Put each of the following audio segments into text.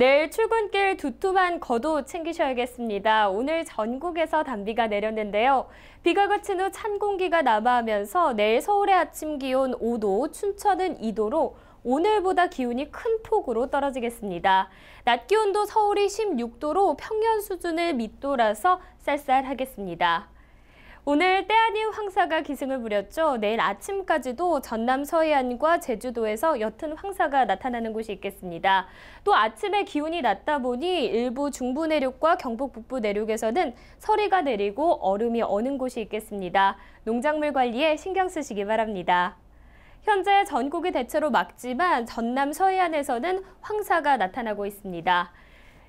내일 출근길 두툼한 겉옷 챙기셔야겠습니다. 오늘 전국에서 단비가 내렸는데요. 비가 그친 후 찬 공기가 남하하면서 내일 서울의 아침 기온 5도, 춘천은 2도로 오늘보다 기온이 큰 폭으로 떨어지겠습니다. 낮 기온도 서울이 16도로 평년 수준을 밑돌아서 쌀쌀하겠습니다. 오늘 때아닌 황사가 기승을 부렸죠. 내일 아침까지도 전남 서해안과 제주도에서 옅은 황사가 나타나는 곳이 있겠습니다. 또 아침에 기온이 낮다 보니 일부 중부 내륙과 경북 북부 내륙에서는 서리가 내리고 얼음이 어는 곳이 있겠습니다. 농작물 관리에 신경 쓰시기 바랍니다. 현재 전국이 대체로 맑지만 전남 서해안에서는 황사가 나타나고 있습니다.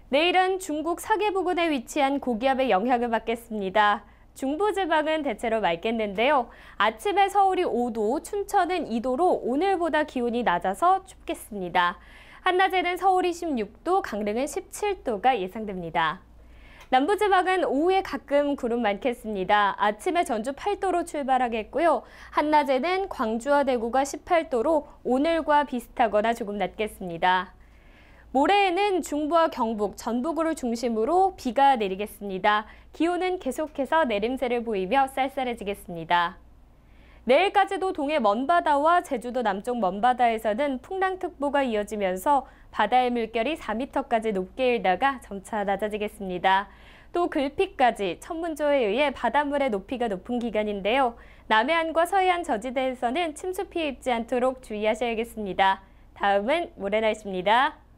내일은 중국 사계 부근에 위치한 고기압의 영향을 받겠습니다. 중부지방은 대체로 맑겠는데요. 아침에 서울이 5도, 춘천은 2도로 오늘보다 기온이 낮아서 춥겠습니다. 한낮에는 서울이 16도, 강릉은 17도가 예상됩니다. 남부지방은 오후에 가끔 구름 많겠습니다. 아침에 전주 8도로 출발하겠고요. 한낮에는 광주와 대구가 18도로 오늘과 비슷하거나 조금 낮겠습니다. 모레에는 중부와 경북, 전북을 중심으로 비가 내리겠습니다. 기온은 계속해서 내림세를 보이며 쌀쌀해지겠습니다. 내일까지도 동해 먼바다와 제주도 남쪽 먼바다에서는 풍랑특보가 이어지면서 바다의 물결이 4m까지 높게 일다가 점차 낮아지겠습니다. 또 글피까지 천문조에 의해 바닷물의 높이가 높은 기간인데요. 남해안과 서해안 저지대에서는 침수 피해 입지 않도록 주의하셔야겠습니다. 다음은 모레 날씨입니다.